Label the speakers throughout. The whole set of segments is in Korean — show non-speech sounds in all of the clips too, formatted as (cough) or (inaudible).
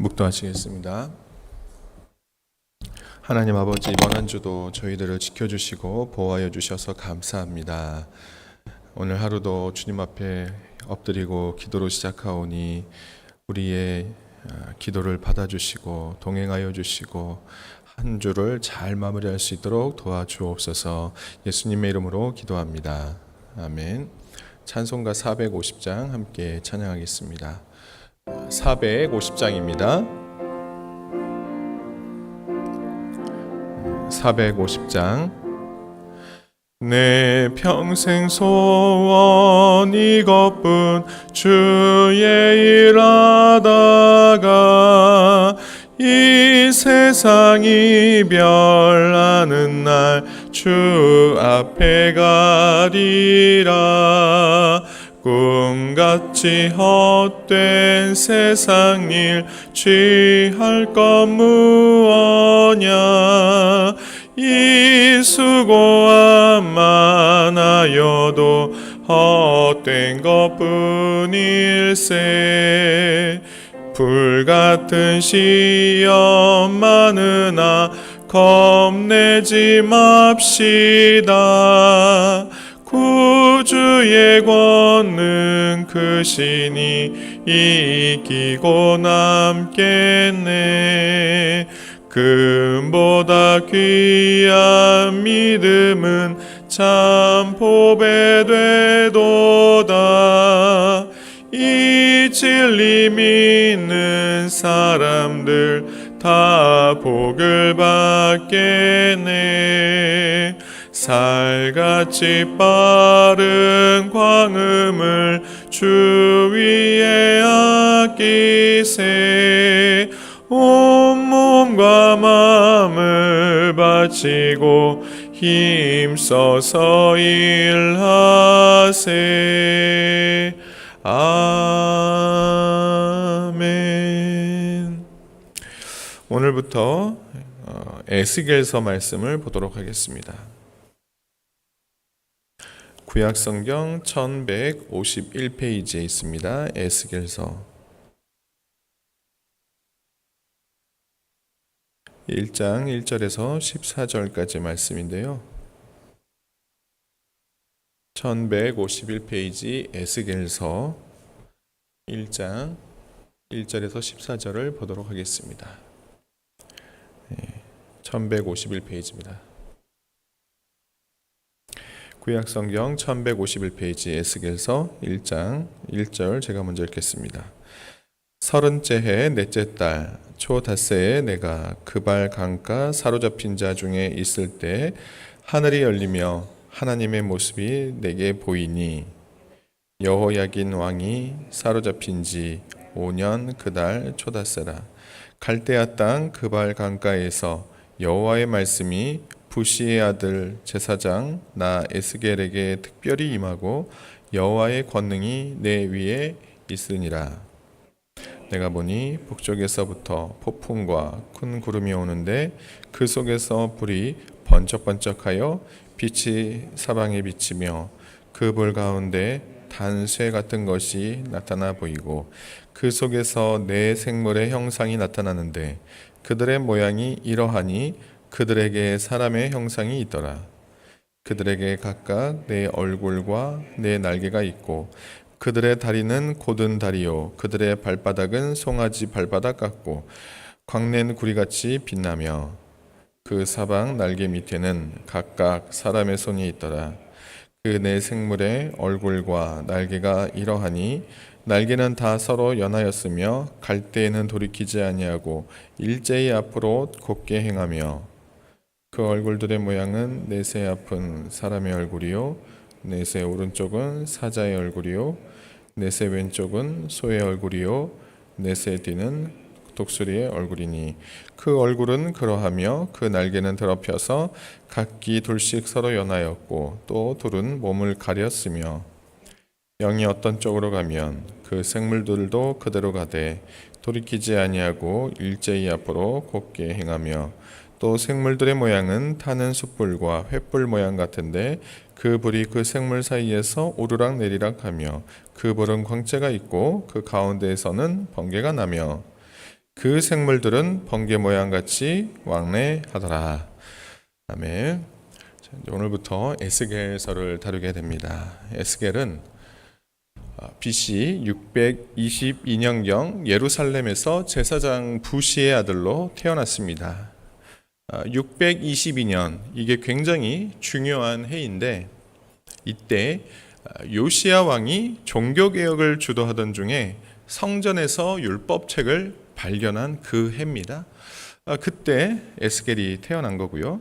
Speaker 1: 묵도하시겠습니다. 하나님 아버지 이번 한 주도 저희들을 지켜주시고 보호하여 주셔서 감사합니다. 오늘 하루도 주님 앞에 엎드리고 기도로 시작하오니 우리의 아, 기도를 받아주시고 동행하여 주시고 한 주를 잘 마무리할 수 있도록 도와주옵소서 예수님의 이름으로 기도합니다. 아멘. 찬송가 450장 함께 찬양하겠습니다. 450장입니다. 450장 내 평생 소원 이것뿐 주의 일하다가 이 세상이 별나는 날 주 앞에 가리라 꿈같이 헛된 세상 일 취할 것 무엇냐? 이 수고함 많아여도 헛된 것뿐일세. 불같은 시험 많으나 겁내지 맙시다 구주의 권능 크시니 이기고 남겠네. 금보다 귀한 믿음은 참 보배되도다. 이 진리 믿는 사람들 다 복을 받겠네 살같이 빠른 광음을 주 위에 아끼세. 온몸과 마음을 바치고 힘써서 일하세. 아멘. 오늘부터 어, 에스겔서 말씀을 보도록 하겠습니다. 구약성경 1151페이지에 있습니다. 에스겔서 1장 1절에서 14절까지 말씀인데요. 1151페이지 에스겔서 1장 1절에서 14절을 보도록 하겠습니다. 1151페이지입니다. 구약성경 1151페이지 에스겔서 1장 1절 제가 먼저 읽겠습니다. 서른째 해 넷째 달 초닷새에 내가 그발 강가 사로잡힌 자 중에 있을 때 하늘이 열리며 하나님의 모습이 내게 보이니 여호야긴 왕이 사로잡힌 지 5년 그달 초닷새라 갈대아 땅 그발 강가에서 여호와의 말씀이 부시의 아들 제사장 나 에스겔에게 특별히 임하고 여호와의 권능이 내 위에 있으니라. 내가 보니 북쪽에서부터 폭풍과 큰 구름이 오는데 그 속에서 불이 번쩍번쩍하여 빛이 사방에 비치며 그 불 가운데 단쇠 같은 것이 나타나 보이고 그 속에서 네 생물의 형상이 나타나는데 그들의 모양이 이러하니 그들에게 사람의 형상이 있더라. 그들에게 각각 내 얼굴과 내 날개가 있고 그들의 다리는 곧은 다리요 그들의 발바닥은 송아지 발바닥 같고 광낸 구리같이 빛나며 그 사방 날개 밑에는 각각 사람의 손이 있더라. 그네 생물의 얼굴과 날개가 이러하니 날개는 다 서로 연하였으며 갈 때에는 돌이키지 아니하고 일제히 앞으로 곧게 행하며 그 얼굴들의 모양은 넷의 앞은 사람의 얼굴이요 넷의 오른쪽은 사자의 얼굴이요 넷의 왼쪽은 소의 얼굴이요 넷의 뒤는 독수리의 얼굴이니 그 얼굴은 그러하며 그 날개는 더럽혀서 각기 둘씩 서로 연하였고 또 둘은 몸을 가렸으며 영이 어떤 쪽으로 가면 그 생물들도 그대로 가되 돌이키지 아니하고 일제히 앞으로 곧게 행하며 또 생물들의 모양은 타는 숯불과 횃불 모양 같은데 그 불이 그 생물 사이에서 오르락 내리락 하며 그 불은 광채가 있고 그 가운데에서는 번개가 나며 그 생물들은 번개 모양 같이 왕래하더라. 아멘. 오늘부터 에스겔서를 다루게 됩니다. 에스겔은 아, BC 622년경 예루살렘에서 제사장 부시의 아들로 태어났습니다. 아, 622년 이게 굉장히 중요한 해인데 이때 아, 요시야 왕이 종교 개혁을 주도하던 중에 성전에서 율법책을 발견한 그 해입니다. 아, 그때 에스겔이 태어난 거고요.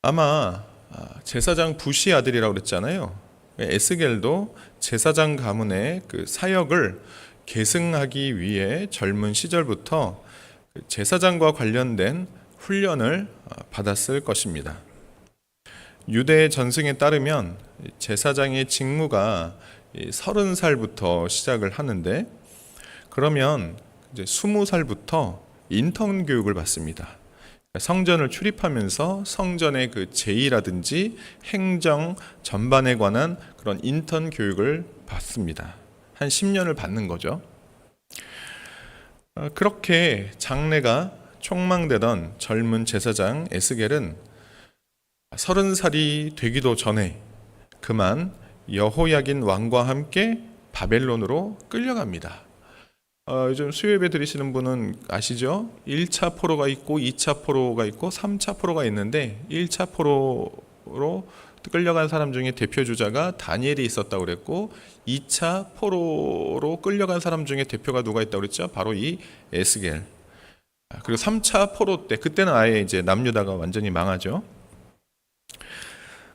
Speaker 1: 아마 아, 제사장 부시 아들이라고 그랬잖아요. 에스겔도 제사장 가문의 그 사역을 계승하기 위해 젊은 시절부터 그 제사장과 관련된 훈련을 아, 받았을 것입니다. 유대 전승에 따르면 제사장의 직무가 서른 살부터 시작을 하는데 그러면 이제 스무 살부터 인턴 교육을 받습니다. 성전을 출입하면서 성전의 그 제의라든지 행정 전반에 관한 그런 인턴 교육을 받습니다. 한 10년을 받는 거죠. 어, 그렇게 장래가 촉망되던 젊은 제사장 에스겔은 서른 살이 되기도 전에 그만 여호야긴 왕과 함께 바벨론으로 끌려갑니다. 어, 요즘 수요예배 드리시는 분은 아시죠? 1차 포로가 있고 2차 포로가 있고 3차 포로가 있는데 1차 포로로 끌려간 사람 중에 대표 주자가 다니엘이 있었다고 그랬고 2차 포로로 끌려간 사람 중에 대표가 누가 있다고 그랬죠? 바로 이 에스겔. 아, 그리고 3차 포로 때 그때는 아예 이제 남유다가 완전히 망하죠.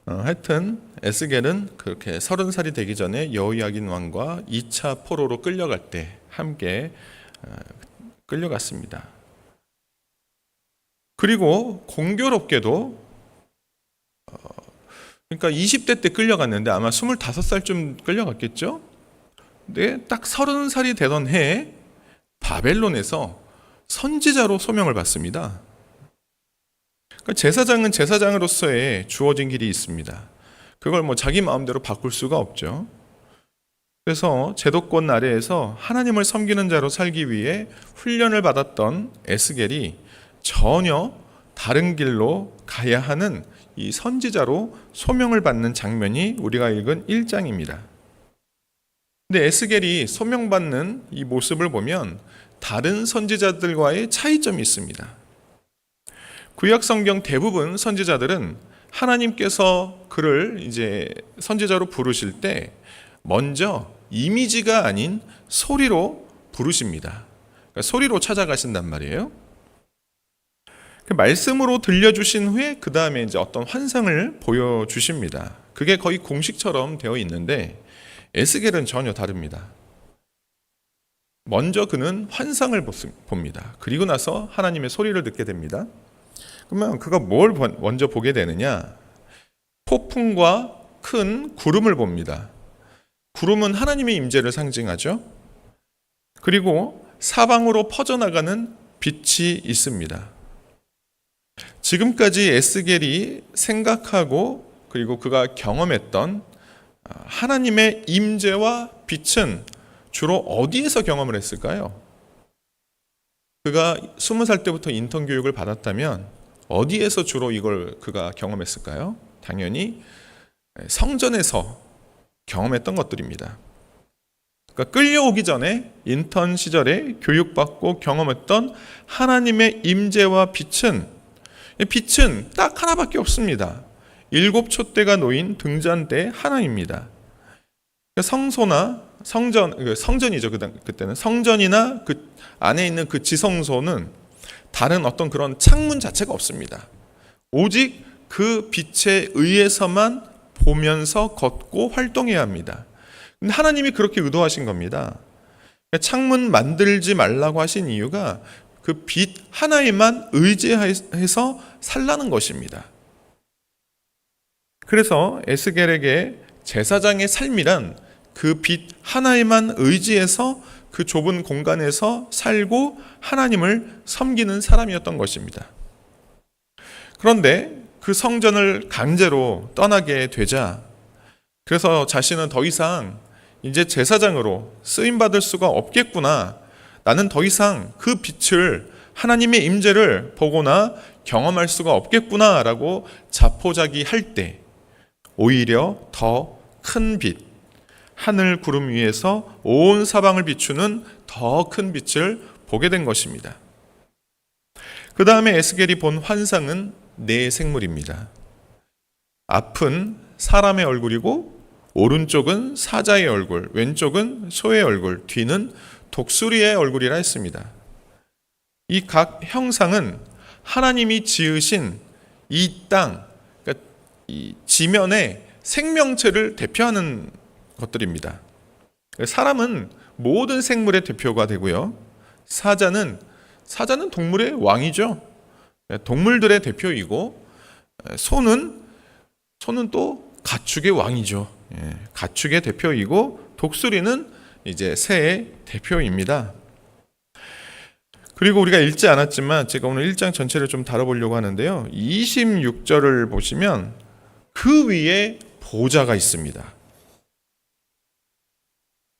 Speaker 1: 어, 하여튼 에스겔은 그렇게 서른 살이 되기 전에 여호야긴 왕과 2차 포로로 끌려갈 때 함께 어, 끌려갔습니다. 그리고 공교롭게도 어, 그러니까 20대 때 끌려갔는데 아마 25살쯤 끌려갔겠죠? 근데 딱 30살이 되던 해에 바벨론에서 선지자로 소명을 받습니다. 그러니까 제사장은 제사장으로서의 주어진 길이 있습니다. 그걸 뭐 자기 마음대로 바꿀 수가 없죠. 그래서 제도권 아래에서 하나님을 섬기는 자로 살기 위해 훈련을 받았던 에스겔이 전혀 다른 길로 가야 하는 이 선지자로 소명을 받는 장면이 우리가 읽은 1장입니다. 근데 에스겔이 소명받는 이 모습을 보면 다른 선지자들과의 차이점이 있습니다. 구약 성경 대부분 선지자들은 하나님께서 그를 이제 선지자로 부르실 때 먼저 이미지가 아닌 소리로 부르십니다. 그러니까 소리로 찾아가신단 말이에요. 그 말씀으로 들려주신 후에 그 다음에 이제 어떤 환상을 보여주십니다. 그게 거의 공식처럼 되어 있는데 에스겔은 전혀 다릅니다. 먼저 그는 환상을 봅니다. 그리고 나서 하나님의 소리를 듣게 됩니다. 그러면 그가 뭘 먼저 보게 되느냐? 폭풍과 큰 구름을 봅니다. 구름은 하나님의 임재를 상징하죠. 그리고 사방으로 퍼져나가는 빛이 있습니다. 지금까지 에스겔이 생각하고 그리고 그가 경험했던 하나님의 임재와 빛은 주로 어디에서 경험을 했을까요? 그가 스무 살 때부터 인턴 교육을 받았다면 어디에서 주로 이걸 그가 경험했을까요? 당연히 성전에서 경험했던 것들입니다. 그러니까 끌려오기 전에 인턴 시절에 교육받고 경험했던 하나님의 임재와 빛은 빛은 딱 하나밖에 없습니다. 일곱 촛대가 놓인 등잔대 하나입니다. 그러니까 성소나 성전 그 성전이죠 그때는 성전이나 그 안에 있는 그 지성소는 다른 어떤 그런 창문 자체가 없습니다. 오직 그 빛에 의해서만 보면서 걷고 활동해야 합니다. 근데 하나님이 그렇게 의도하신 겁니다. 창문 만들지 말라고 하신 이유가 그 빛 하나에만 의지해서 살라는 것입니다. 그래서 에스겔에게 제사장의 삶이란 그 빛 하나에만 의지해서 그 좁은 공간에서 살고 하나님을 섬기는 사람이었던 것입니다. 그런데 그 성전을 강제로 떠나게 되자 그래서 자신은 더 이상 이제 제사장으로 쓰임 받을 수가 없겠구나. 나는 더 이상 그 빛을 하나님의 임재를 보거나 경험할 수가 없겠구나라고 자포자기 할 때 오히려 더 큰 빛, 하늘 구름 위에서 온 사방을 비추는 더 큰 빛을 보게 된 것입니다. 그 다음에 에스겔이 본 환상은 네 생물입니다. 앞은 사람의 얼굴이고 오른쪽은 사자의 얼굴, 왼쪽은 소의 얼굴, 뒤는 독수리의 얼굴이라 했습니다. 이 각 형상은 하나님이 지으신 이 땅, 그러니까 이 지면의 생명체를 대표하는 것들입니다. 사람은 모든 생물의 대표가 되고요. 사자는 사자는 동물의 왕이죠. 동물들의 대표이고 소는 소는 또 가축의 왕이죠. 예, 가축의 대표이고 독수리는 이제 새의 대표입니다. 그리고 우리가 읽지 않았지만 제가 오늘 1장 전체를 좀 다뤄보려고 하는데요. 26절을 보시면 그 위에 보좌가 있습니다.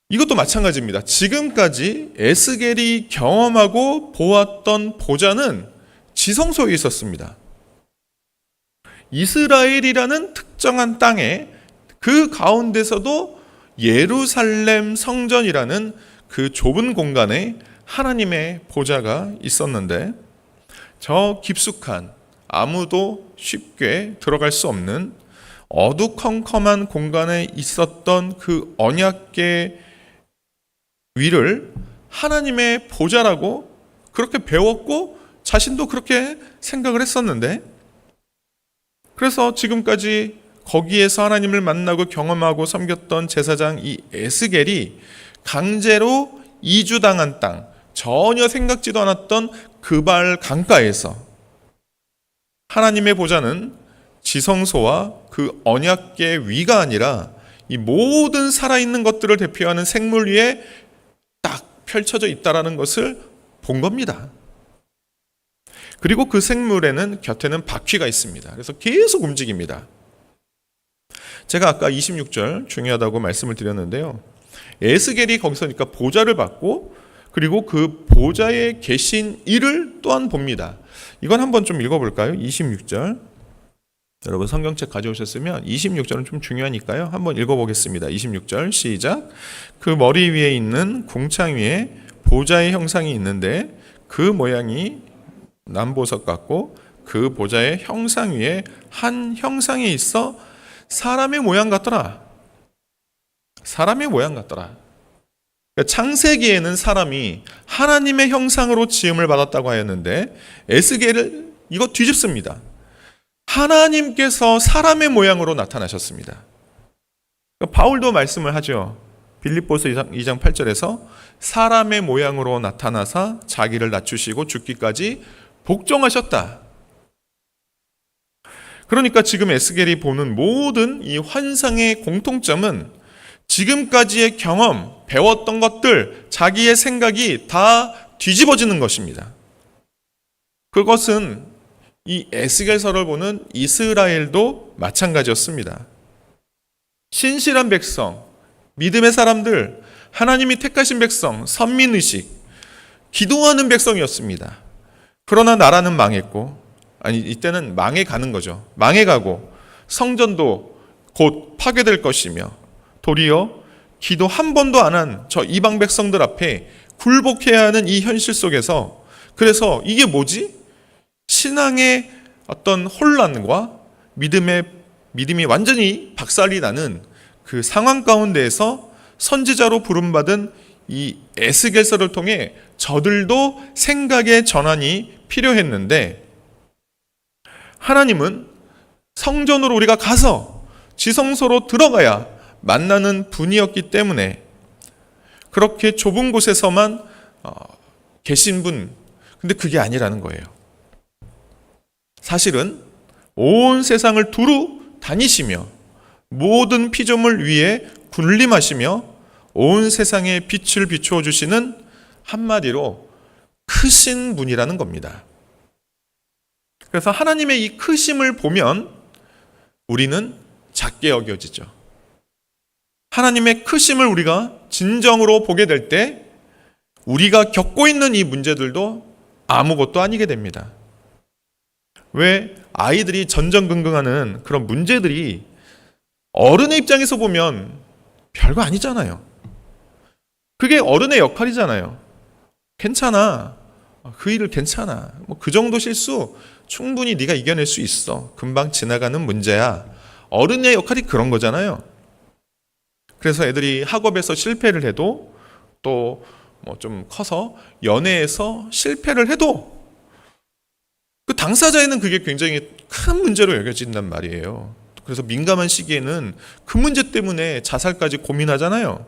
Speaker 1: 이것도 마찬가지입니다. 지금까지 에스겔이 경험하고 보았던 보좌는 지성소에 있었습니다. 이스라엘이라는 특정한 땅에 그 가운데서도 예루살렘 성전이라는 그 좁은 공간에 하나님의 보좌가 있었는데 저 깊숙한 아무도 쉽게 들어갈 수 없는 어두컴컴한 공간에 있었던 그 언약계 위를 하나님의 보좌라고 그렇게 배웠고 자신도 그렇게 생각을 했었는데 그래서 지금까지 거기에서 하나님을 만나고 경험하고 섬겼던 제사장 이 에스겔이 강제로 이주당한 땅 전혀 생각지도 않았던 그발 강가에서 하나님의 보좌는 지성소와 그 언약계 위가 아니라 이 모든 살아있는 것들을 대표하는 생물 위에 딱 펼쳐져 있다라는 것을 본 겁니다. 그리고 그 생물에는 곁에는 바퀴가 있습니다. 그래서 계속 움직입니다. 제가 아까 26절 중요하다고 말씀을 드렸는데요. 에스겔이 거기서니까 보좌를 받고 그리고 그 보좌에 계신 이를 또한 봅니다. 이건 한번 좀 읽어볼까요? 26절. 여러분 성경책 가져오셨으면 26절은 좀 중요하니까요. 한번 읽어보겠습니다. 26절 시작. 그 머리 위에 있는 궁창 위에 보좌의 형상이 있는데 그 모양이 남보석 같고 그 보좌의 형상 위에 한 형상이 있어 사람의 모양 같더라. 사람의 모양 같더라. 그러니까 창세기에는 사람이 하나님의 형상으로 지음을 받았다고 하였는데 에스겔을 이거 뒤집습니다. 하나님께서 사람의 모양으로 나타나셨습니다. 그러니까 바울도 말씀을 하죠. 빌립보서 2장 8절에서 사람의 모양으로 나타나사 자기를 낮추시고 죽기까지 복종하셨다. 그러니까 지금 에스겔이 보는 모든 이 환상의 공통점은 지금까지의 경험, 배웠던 것들, 자기의 생각이 다 뒤집어지는 것입니다. 그것은 이 에스겔서를 보는 이스라엘도 마찬가지였습니다. 신실한 백성, 믿음의 사람들, 하나님이 택하신 백성, 선민의식, 기도하는 백성이었습니다. 그러나 나라는 망했고, 아니, 이때는 망해 가는 거죠. 망해 가고, 성전도 곧 파괴될 것이며, 도리어 기도 한 번도 안 한 저 이방 백성들 앞에 굴복해야 하는 이 현실 속에서, 그래서 이게 뭐지? 신앙의 어떤 혼란과 믿음의, 믿음이 완전히 박살이 나는 그 상황 가운데에서 선지자로 부름받은 이 에스겔서를 통해 저들도 생각의 전환이 필요했는데 하나님은 성전으로 우리가 가서 지성소로 들어가야 만나는 분이었기 때문에 그렇게 좁은 곳에서만 어, 계신 분, 근데 그게 아니라는 거예요. 사실은 온 세상을 두루 다니시며 모든 피조물 위에 군림하시며 온 세상에 빛을 비추어 주시는 한마디로 크신 분이라는 겁니다. 그래서 하나님의 이 크심을 보면 우리는 작게 여겨지죠. 하나님의 크심을 우리가 진정으로 보게 될 때 우리가 겪고 있는 이 문제들도 아무것도 아니게 됩니다. 왜 아이들이 전전긍긍하는 그런 문제들이 어른의 입장에서 보면 별거 아니잖아요. 그게 어른의 역할이잖아요. 괜찮아. 그 일을 괜찮아. 뭐 그 정도 실수 충분히 네가 이겨낼 수 있어. 금방 지나가는 문제야. 어른의 역할이 그런 거잖아요. 그래서 애들이 학업에서 실패를 해도 또 뭐 좀 커서 연애에서 실패를 해도 그 당사자에는 그게 굉장히 큰 문제로 여겨진단 말이에요. 그래서 민감한 시기에는 그 문제 때문에 자살까지 고민하잖아요.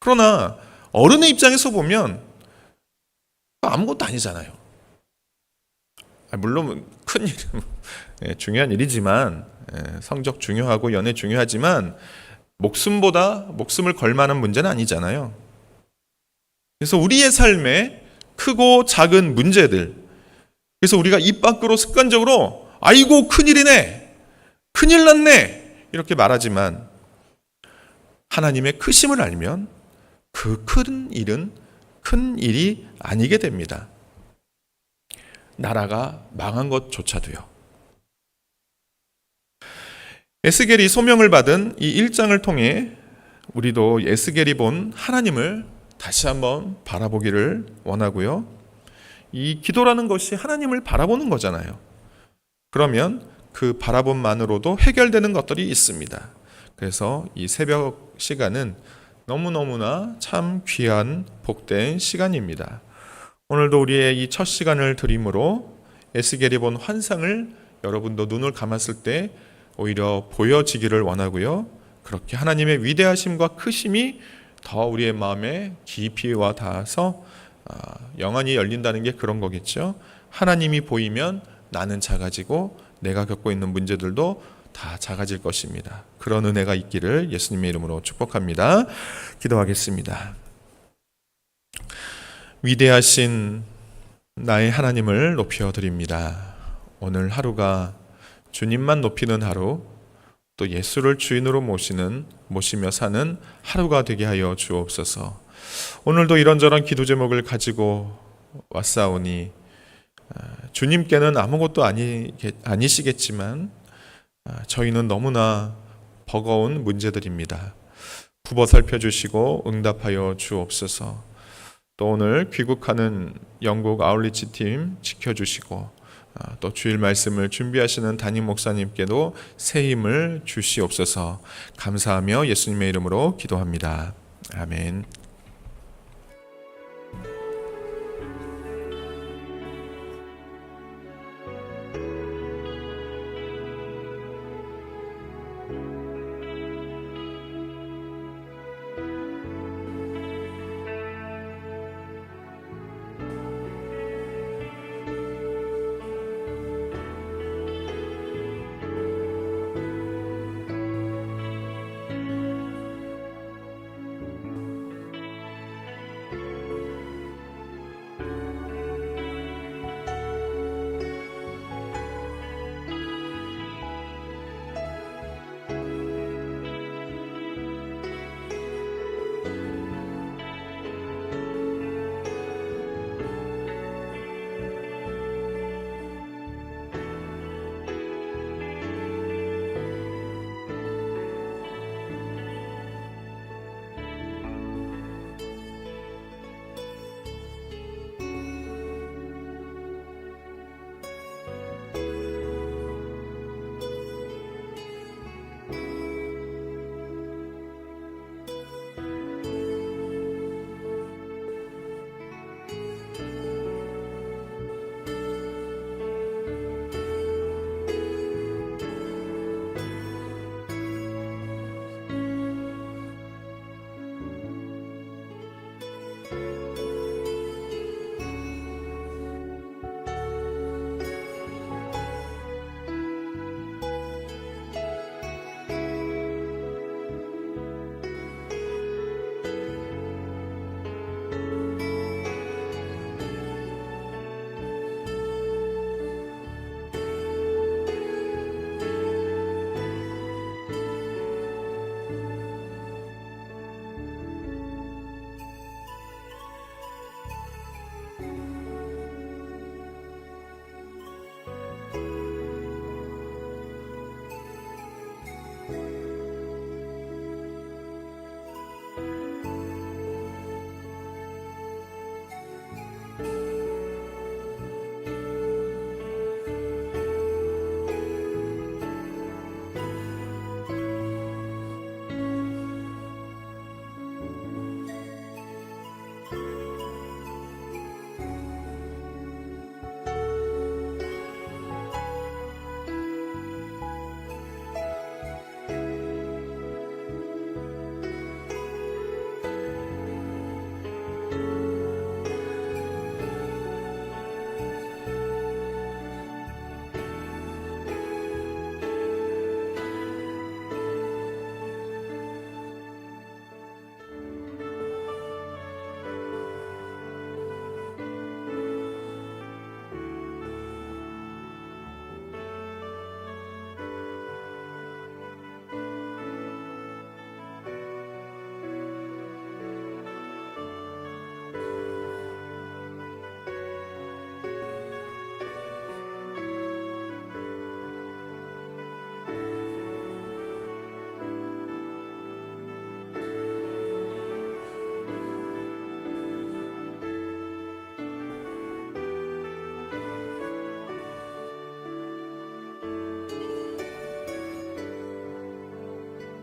Speaker 1: 그러나 어른의 입장에서 보면 아무것도 아니잖아요. 아, 물론 큰 일, (laughs) 예, 중요한 일이지만 예, 성적 중요하고 연애 중요하지만 목숨보다 목숨을 걸 만한 문제는 아니잖아요. 그래서 우리의 삶에 크고 작은 문제들, 그래서 우리가 입 밖으로 습관적으로 아이고 큰일이네, 큰일 났네 이렇게 말하지만 하나님의 크심을 알면 그 큰 일은 큰 일이 아니게 됩니다. 나라가 망한 것조차도요. 에스겔이 소명을 받은 이 1장을 통해 우리도 에스겔이 본 하나님을 다시 한번 바라보기를 원하고요. 이 기도라는 것이 하나님을 바라보는 거잖아요. 그러면 그 바라봄만으로도 해결되는 것들이 있습니다. 그래서 이 새벽 시간은 너무너무나 참 귀한 복된 시간입니다. 오늘도 우리의 이 첫 시간을 드림으로 에스겔이 본 환상을 여러분도 눈을 감았을 때 오히려 보여지기를 원하고요. 그렇게 하나님의 위대하심과 크심이 더 우리의 마음에 깊이 와 닿아서 아, 영안이 열린다는 게 그런 거겠죠. 하나님이 보이면 나는 작아지고 내가 겪고 있는 문제들도 다 작아질 것입니다. 그런 은혜가 있기를 예수님의 이름으로 축복합니다. 기도하겠습니다. 위대하신 나의 하나님을 높여 드립니다. 오늘 하루가 주님만 높이는 하루, 또 예수를 주인으로 모시는 모시며 사는 하루가 되게 하여 주옵소서. 오늘도 이런저런 기도 제목을 가지고 왔사오니 아, 주님께는 아무것도 아니 아니시겠지만 아, 저희는 너무나 버거운 문제들입니다. 굽어 살펴 주시고 응답하여 주옵소서. 또 오늘 귀국하는 영국 아울리치 팀 지켜주시고 아, 또 주일 말씀을 준비하시는 담임 목사님께도 새 힘을 주시옵소서 감사하며 예수님의 이름으로 기도합니다. 아멘.